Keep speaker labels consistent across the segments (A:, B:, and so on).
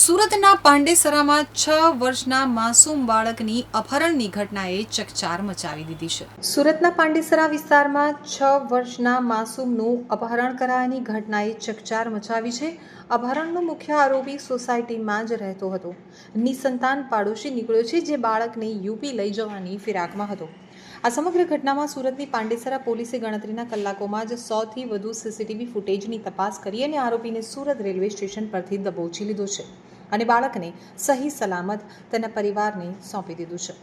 A: સુરતના પાંડેસરામાં છ વર્ષના માસૂમ બાળકની અપહરણની ઘટનાએ ચકચાર મચાવી દીધી છે. સુરતના પાંડેસરા વિસ્તારમાં છ વર્ષના માસૂમનું અપહરણ કરાયાની ઘટનાએ ચકચાર મચાવી છે. અપહરણનો મુખ્ય આરોપી સોસાયટીમાં જ રહેતો હતો. નિસંતાન પાડોશી નીકળ્યો છે જે બાળકને યુપી લઈ જવાની ફિરાકમાં હતો. આ સમગ્ર ઘટનામાં સુરતની પાંડેસરા પોલીસે ગણતરીના કલાકોમાં જ સોથી વધુ સીસીટીવી ફૂટેજની તપાસ કરી અને આરોપીને સુરત રેલવે સ્ટેશન પરથી દબોચી લીધો છે. અને બાળકને સહી સલામત તેના પરિવારને સોંપી દીધું છે.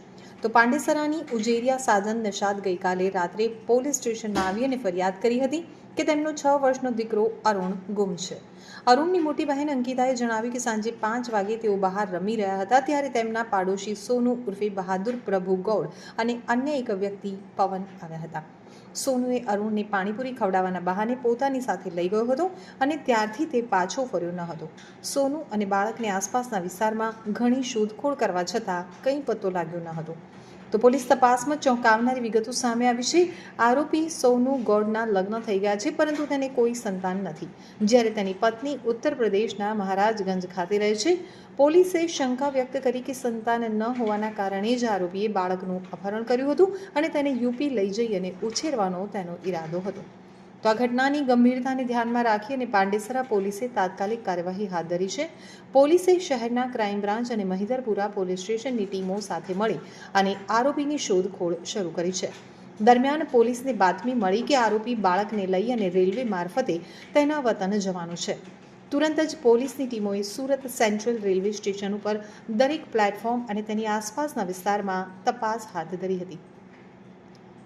A: તો પાંડેસરાની ઉજેરિયા સાધન નિષાદ ગઈકાલે રાત્રે પોલીસ સ્ટેશનમાં આવી અને ફરિયાદ કરી હતી કે તેમનો છ વર્ષનો દીકરો અરુણ ગુમ છે. અરુણની મોટી બહેન અંકિતાએ જણાવ્યું કે સાંજે પાંચ વાગે તેઓ બહાર રમી રહ્યા હતા ત્યારે તેમના પાડોશી સોનુ ઉર્ફે બહાદુર પ્રભુ ગૌડ અને અન્ય એક વ્યક્તિ પવન આવ્યા હતા. સોનુએ અરુણને પાણીપુરી ખવડાવવાના બહાને પોતાની સાથે લઈ ગયો હતો અને ત્યારથી તે પાછો ફર્યો ન હતો. સોનુ અને બાળકને આસપાસના વિસ્તારમાં ઘણી શોધખોળ કરવા છતાં કંઈ પત્તો લાગ્યો ન હતો. તો પોલીસ તપાસમાં ચોંકાવનારી વિગતો સામે આવી છે. આરોપી સોનુ ગોડના લગ્ન થઈ ગયા છે, પરંતુ તેને કોઈ સંતાન નથી. જ્યારે તેની પત્ની ઉત્તર પ્રદેશના મહારાજગંજ ખાતે રહે છે, પોલીસે શંકા વ્યક્ત કરી કે સંતાન ન હોવાના કારણે જ આરોપીએ બાળકનું અપહરણ કર્યું હતું અને તેને યુપી લઈ જઈ અને ઉછેરવાનો તેનો ઈરાદો હતો. તો આ ઘટનાની ગંભીરતાને ધ્યાનમાં રાખી અને પાંડેસરા પોલીસે તાત્કાલિક કાર્યવાહી હાથ ધરી છે. પોલીસે શહેરના ક્રાઇમ બ્રાન્ચ અને મહિધરપુરા પોલીસ સ્ટેશનની ટીમો સાથે મળી અને આરોપીની શોધખોળ શરૂ કરી છે. દરમિયાન પોલીસને બાતમી મળી કે આરોપી બાળકને લઈ અને રેલવે મારફતે તેના વતન જવાનું છે. તુરંત જ પોલીસની ટીમોએ સુરત સેન્ટ્રલ રેલવે સ્ટેશન ઉપર દરેક પ્લેટફોર્મ અને તેની આસપાસના વિસ્તારમાં તપાસ હાથ ધરી હતી.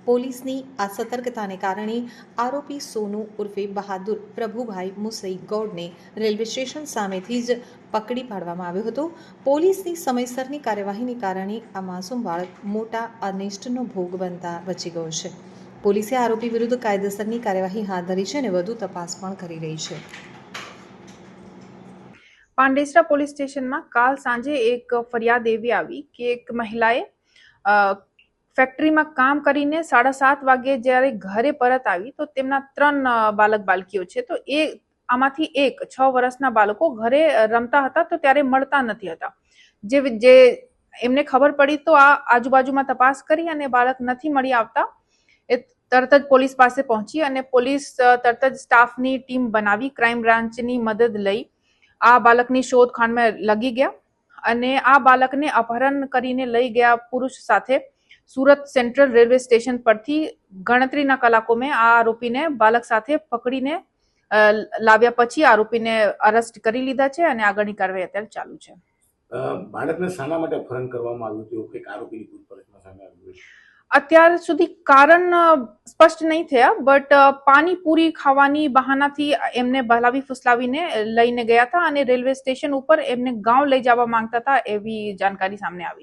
A: પોલીસની આ સતર્કતાને કારણે આરોપી સોનુ ઉર્ફે બહાદુર પ્રભુભાઈ મુસઈ ગૌડને રેલવે સ્ટેશન સામેથી જ પકડી પાડવામાં આવ્યો હતો. પોલીસની સમયસરની કાર્યવાહીને કારણે આ માસૂમ બાળક મોટા અનિષ્ટનો ભોગ બનતા બચી ગયો છે. પોલીસે આરોપી વિરુદ્ધ કાયદેસરની કાર્યવાહી હાથ ધરી છે અને વધુ તપાસ પણ કરી રહી છે.
B: પાંડેસરા પોલીસ સ્ટેશનમાં કાલ સાંજે એક ફરિયાદ એવી આવી કે એક મહિલાએ ફેક્ટરીમાં કામ કરીને સાડા સાત વાગે જ્યારે ઘરે પરત આવી, તો તેમના ત્રણ બાલક બાલકીઓ છે. તો એ આમાંથી એક, છ વર્ષના બાળકો ઘરે રમતા હતા, તો ત્યારે મળતા નથી હતા. જે જે એમને ખબર પડી, તો આ આજુબાજુમાં તપાસ કરી અને બાળક નથી મળી આવતા. એ તરત જ પોલીસ પાસે પહોંચી અને પોલીસ તરત જ સ્ટાફની ટીમ બનાવી, ક્રાઇમ બ્રાન્ચની મદદ લઈ. આ બાળકની શોધખાણમાં લગી ગયા અને આ બાળકને અપહરણ કરીને લઈ ગયા પુરુષ સાથે. સુરત સેન્ટ્રલ રેલવે સ્ટેશન પરથી ગણતરીના કલાકોમાં આ આરોપીને બાળક સાથે પકડીને લાવ્યા પછી આરોપીને અરેસ્ટ કરી લીધા છે અને આગળની કાર્યવાહી અત્યારે ચાલુ છે.
C: બાળકને શાના માટે અપહરણ કરવામાં આવ્યું હતું કે આરોપીની પૂછપરછમાં સામે આવ્યું છે.
B: અત્યાર સુધી કારણ સ્પષ્ટ નહીં થયા બટ પાણીપુરી ખાવાની બહાનાથી એમને બહલાવી ફુસલાવીને લઈને ગયા હતા અને રેલવે સ્ટેશન ઉપર એમને ગાંવ લઈ જવા માંગતા હતા એવી જાણકારી સામે આવી છે.